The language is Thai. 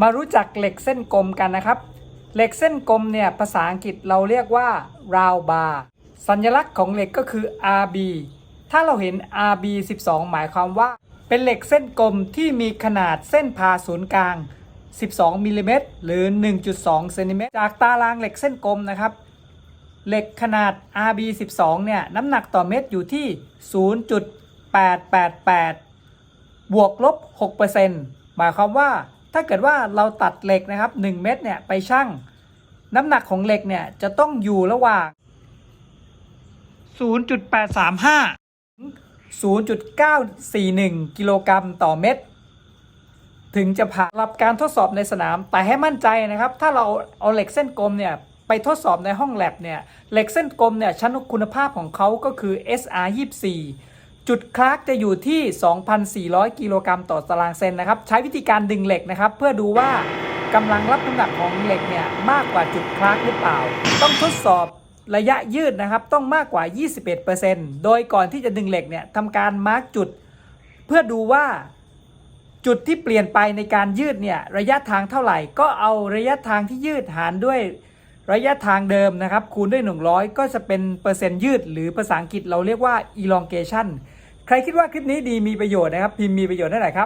มารู้จักเหล็กเส้นกลมกันนะครับ เหล็กเส้นกลมเนี่ยภาษาอังกฤษเราเรียกว่า round bar สัญลักษณ์ของเหล็กก็คือ RB ถ้าเราเห็น RB 12 หมายความว่า เป็นเหล็กเส้นกลมที่มีขนาดเส้นผ่าศูนย์กลาง 12มิลลิเมตรหรือ 1.2เซนติเมตรจากตารางเหล็กเส้นกลมนะครับ เหล็กขนาด RB 12เนี่ยน้ำหนักต่อเม็ดอยู่ที่ 0.888 บวกลบ 6%หมายความว่า ถ้าเกิดว่าเราตัดเหล็กนะครับ 1 เม็ดเนี่ยไปชั่ง น้ำหนักของเหล็กเนี่ยจะต้องอยู่ระหว่าง 0.835 0.941 กิโลกรัมต่อเม็ดถึงจะผ่านรับการทดสอบในสนาม แต่ให้มั่นใจนะครับ ถ้าเราเอาเหล็กเส้นกลมเนี่ยไปทดสอบในห้องแลบเนี่ยเหล็กเส้นกลมเนี่ยชั้นคุณภาพของเขาก็คือ SR 24 จุดคลาร์กจะอยู่ที่ 2,400 กิโลกรัมต่อตารางเซนนะครับ ใช้วิธีการดึงเหล็กนะครับ เพื่อดูว่ากำลังรับน้ำหนักของเหล็กเนี่ยมากกว่าจุดคลาร์กหรือเปล่า ต้องทดสอบระยะยืดนะครับ ต้องมากกว่า 21%โดยก่อนที่จะดึงเหล็กเนี่ยทำการมาร์กจุด เพื่อดูว่าจุดที่เปลี่ยนไปในการยืดเนี่ยระยะทางเท่าไหร่ ก็เอาระยะทางที่ยืดหารด้วยระยะทางเดิมนะครับ คูณด้วย 100 ก็จะเป็นเปอร์เซ็นต์ยืด หรือภาษาอังกฤษเราเรียกว่า elongation ใครคิดว่าคลิปนี้ดีมีประโยชน์นะครับพิมพ์มีประโยชน์ได้ไหนครับ